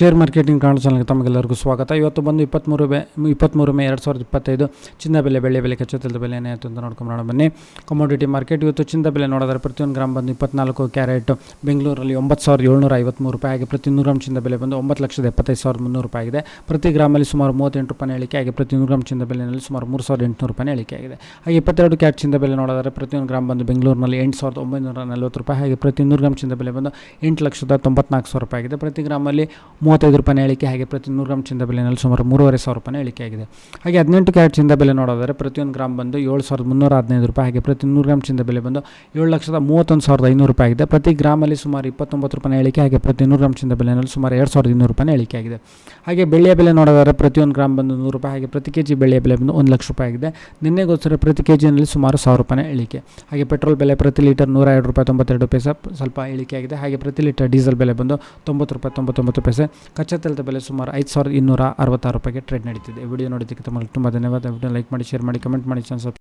Share marketing ಕಾಣೋ ಚಾನಲ್ಗೆ ತಮಗೆಲ್ಲರಿಗೂ ಸ್ವಾಗತ. ಇವತ್ತು ಬಂದು ಇಪ್ಪತ್ತ್ಮೂರು ಮೇ ಇಪ್ಪತ್ತ್ಮೂರು ಮೇ ಎರಡು ಸಾವಿರದ ಇಪ್ಪತ್ತೈದು ಚಿನ್ನ ಬೆಲೆ ಬೆಳೆ ಬೆಲೆ ಕಚ್ಚುತ್ತದ ಬೆಲೆ ಏನಾಯಿತು ಅಂತ ನೋಡ್ಕೊಂಬರೋಣ ಬನ್ನಿ. ಕಮೋಡಿಟಿ ಮಾರ್ಕೆಟ್ ಇವತ್ತು ಚಿನ್ನ ಬೆಲೆ ನೋಡಿದ್ರೆ ಪ್ರತಿಯೊಂದು ಗ್ರಾಮ್ ಬಂದು ಇಪ್ಪತ್ನಾಲ್ಕು ಕ್ಯಾರೆಟ್, ಬೆಂಗಳೂರಲ್ಲಿ ಒಂಬತ್ತು ಸಾವಿರದ ಏಳ್ನೂರ ಐವತ್ತ್ಮೂರು ರೂಪಾಯಿ ಆಗಿ ಪ್ರತಿ ನೂರು ಗ್ರಾಮ್ ಚಿನ್ನ ಬೆಲೆ ಬಂದು ಒಂಬತ್ತು ಲಕ್ಷದ ಎಪ್ಪತ್ತೈದು ಸಾವಿರದ ಮುನ್ನೂರು ರೂಪಾಯಿ ಆಗಿದೆ. ಪ್ರತಿ ಗ್ರಾಮಲ್ಲಿ ಸುಮಾರು ಮೂವತ್ತೆಂಟು ರೂಪಾಯಿ ಇಳಿಕೆ ಆಗಿ ಪ್ರತಿ ನೂರು ಗ್ರಾಮ್ ಚಿನ್ನ ಬೆಲೆಯಲ್ಲಿ ಸುಮಾರು ಮೂರು ಸಾವಿರದ ಎಂಟುನೂರು ರೂಪಾಯಿ ಇಳಿಕೆ ಆಗಿದೆ. ಹಾಗೆ ಇಪ್ಪತ್ತೆರಡು ಕ್ಯಾಟ್ ಚಿನ್ನ ಬೆಲೆ ನೋಡಿದ್ರೆ ಪ್ರತಿಯೊಂದು ಗ್ರಾಮ್ ಬಂದು ಬೆಂಗಳೂರಿನಲ್ಲಿ ಎಂಟು ಸಾವಿರದ ಒಂಬೈನೂರ ನಲ್ವತ್ತು ರೂಪಾಯಿ ಹಾಗೆ ಪ್ರತಿ ನೂರು ಗ್ರಾಮ್ ಚಿನ್ನ ಬೆಲೆ ಬಂದು ಎಂಟು ಲಕ್ಷದ ತೊಂಬತ್ನಾಲ್ಕು ಸಾವಿರ ರೂಪಾಯಿ ಆಗಿದೆ. ಪ್ರತಿ ಗ್ರಾಮಲ್ಲಿ ಮೂವತ್ತೈದು ರೂಪಾಯಿ ಇಳಿಕೆ ಹಾಗೆ ಪ್ರತಿ ನೂರು ಗ್ರಾಮ್ ಚಿನ್ನದ ಬೆಲೆನಲ್ಲಿ ಸುಮಾರು ಮೂರುವರೆ ಸಾವಿರ ರೂಪಾಯಿ ಇಳಿಕೆ ಆಗಿದೆ. ಹಾಗೆ ಹದಿನೆಂಟು ಕ್ಯಾರೆಟ್ ಚಿಂದ ಬೆಲೆ ನೋಡೋದಾದರೆ ಪ್ರತಿಯೊಂದು ಗ್ರಾಮ್ ಬಂದು ಏಳು ಸಾವಿರದ ಮುನ್ನೂರ ಹದಿನೈದು ರೂಪಾಯಿ ಹಾಗೆ ಪ್ರತಿ ನೂರು ಗ್ರಾಮ್ ಚಿಂದ ಬೆಲೆ ಬಂದು ಏಳು ಲಕ್ಷದ ಮೂವತ್ತೊಂದು ಸಾವಿರದ ಐನೂರು ರೂಪಾಯಿ ಆಗಿದೆ. ಪ್ರತಿ ಗ್ರಾಮಲ್ಲಿ ಸುಮಾರು ಇಪ್ಪತ್ತೊಂಬತ್ತು ರೂಪಾಯಿ ಇಳಿಕೆ ಹಾಗೆ ಪ್ರತಿ ನೂರು ಗ್ರಾಮ್ ಚಿನ್ನದ ಬೆಲೆನಲ್ಲಿ ಸುಮಾರು ಎರಡು ಸಾವಿರದ ಇನ್ನೂರು ರೂಪಾಯಿ ಇಳಿಕೆ ಆಗಿದೆ. ಹಾಗೆ ಬೆಳ್ಳಿಯ ಬೆಲೆ ನೋಡೋದಾದರೆ ಪ್ರತಿಯೊಂದು ಗ್ರಾಮ್ ಬಂದು ನೂರು ರೂಪಾಯಿ ಹಾಗೆ ಪ್ರತಿ ಕೆ ಜಿ ಬೆಳ್ಳಿಯ ಬೆಲೆ ಬಂದು ಒಂದು ಲಕ್ಷ ರೂಪಾಯಿ ಆಗಿದೆ. ನಿನ್ನೆಗೋಸ್ಕರ ಪ್ರತಿ ಕೆ ಜಿನಲ್ಲಿ ಸುಮಾರು ಸಾವಿರ ರೂಪಾಯಿ ಇಳಿಕೆ ಹಾಗೆ ಪೆಟ್ರೋಲ್ ಬೆಲೆ ಪ್ರತಿ ಲೀಟರ್ ನೂರ ಎರಡು ರೂಪಾಯಿ ತೊಂಬತ್ತೆರಡು ಪೈಸೆ ಸ್ವಲ್ಪ ಇಳಿಕೆ ಆಗಿದೆ. ಹಾಗೆ ಪ್ರತಿ ಲೀಟರ್ ಡೀಸೆಲ್ ಬೆಲೆ ಬಂದು ತೊಂಬತ್ತು ರೂಪಾಯಿ ತೊಂಬತ್ತೊಂಬತ್ತು ಪೈಸೆ. ಕಚ್ಚಾ ತೈಲದ ಬೆಲೆ ಸುಮಾರು ಐದು ಸಾವಿರದ ಇನ್ನೂರ ಅರವತ್ತಾರು ರೂಪಾಯಿಗೆ ಟ್ರೇಡ್ ನಡೀತಿದೆ. ವಿಡಿಯೋ ನೋಡಿದ್ದಕ್ಕೆ ತಮ್ಮಲ್ಲಿ ತುಂಬ ಧನ್ಯವಾದ. ವಿಡಿಯೋ ಲೈಕ್ ಮಾಡಿ ಶೇರ್ ಮಾಡಿ ಕಮೆಂಟ್ ಮಾಡಿ ಚಾನಲ್